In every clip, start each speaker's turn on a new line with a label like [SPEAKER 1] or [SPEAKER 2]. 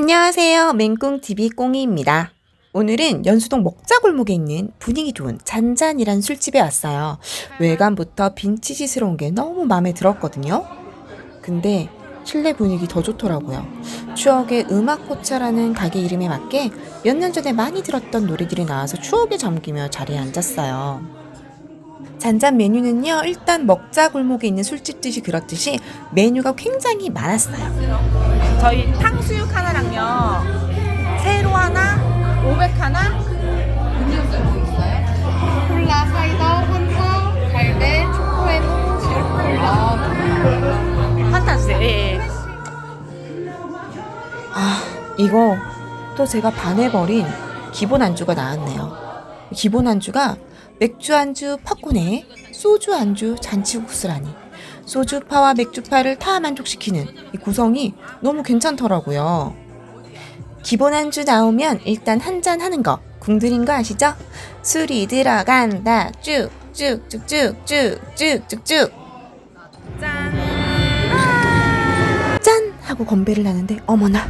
[SPEAKER 1] 안녕하세요. 맹꽁TV 꽁이입니다. 오늘은 연수동 먹자골목에 있는 분위기 좋은 잔잔이란 술집에 왔어요. 외관부터 빈티지스러운 게 너무 마음에 들었거든요. 근데 실내 분위기 더 좋더라고요. 추억의 음악 포차라는 가게 이름에 맞게 몇 년 전에 많이 들었던 노래들이 나와서 추억에 잠기며 자리에 앉았어요. 잔잔 메뉴는요, 일단 먹자 골목에 있는 술집듯이 그렇듯이 메뉴가 굉장히 많았어요.
[SPEAKER 2] 저희 탕수육 하나랑요. 새로 하나, 500 하나.
[SPEAKER 3] 콜라, 사이다, 환타, 갈배, 초코에노, 제로콜라.
[SPEAKER 2] 환타 주세요. 예, 예.
[SPEAKER 1] 아, 이거 또 제가 반해버린 기본 안주가 나왔네요. 기본 안주가 맥주 안주 팝콘에 소주 안주 잔치국수라니. 소주파와 맥주파를 다 만족시키는 이 구성이 너무 괜찮더라고요. 기본 안주 나오면 일단 한 잔 하는 거 궁들인 거 아시죠? 술이 들어간다 쭉쭉쭉쭉쭉쭉쭉쭉
[SPEAKER 2] 짠.
[SPEAKER 1] 짠 하고 건배를 하는데 어머나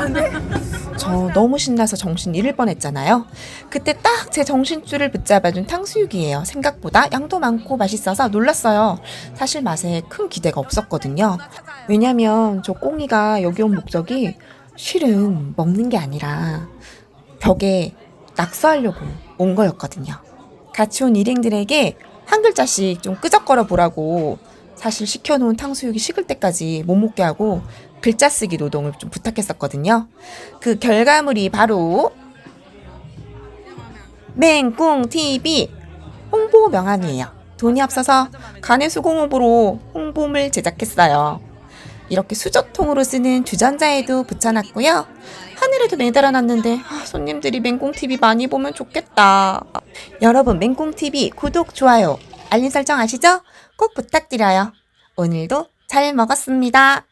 [SPEAKER 2] 너무 신나는데?
[SPEAKER 1] 저 너무 신나서 정신 잃을 뻔했잖아요. 그때 딱 제 정신줄을 붙잡아준 탕수육이에요. 생각보다 양도 많고 맛있어서 놀랐어요. 사실 맛에 큰 기대가 없었거든요. 왜냐면 저 꽁이가 여기 온 목적이 실은 먹는 게 아니라 벽에 낙서하려고 온 거였거든요. 같이 온 일행들에게 한 글자씩 좀 끄적거려 보라고 사실 시켜놓은 탕수육이 식을 때까지 못 먹게 하고 글자 쓰기 노동을 좀 부탁했었거든요. 그 결과물이 바로 맹꽁 TV 홍보 명함이에요. 돈이 없어서 간의 수공 홍보로 홍보물 제작했어요. 이렇게 수저통으로 쓰는 주전자에도 붙여놨고요. 하늘에도 매달아 놨는데 아, 손님들이 맹꽁 TV 많이 보면 좋겠다. 여러분 맹꽁 TV 구독 좋아요 알림 설정 아시죠? 꼭 부탁드려요. 오늘도 잘 먹었습니다.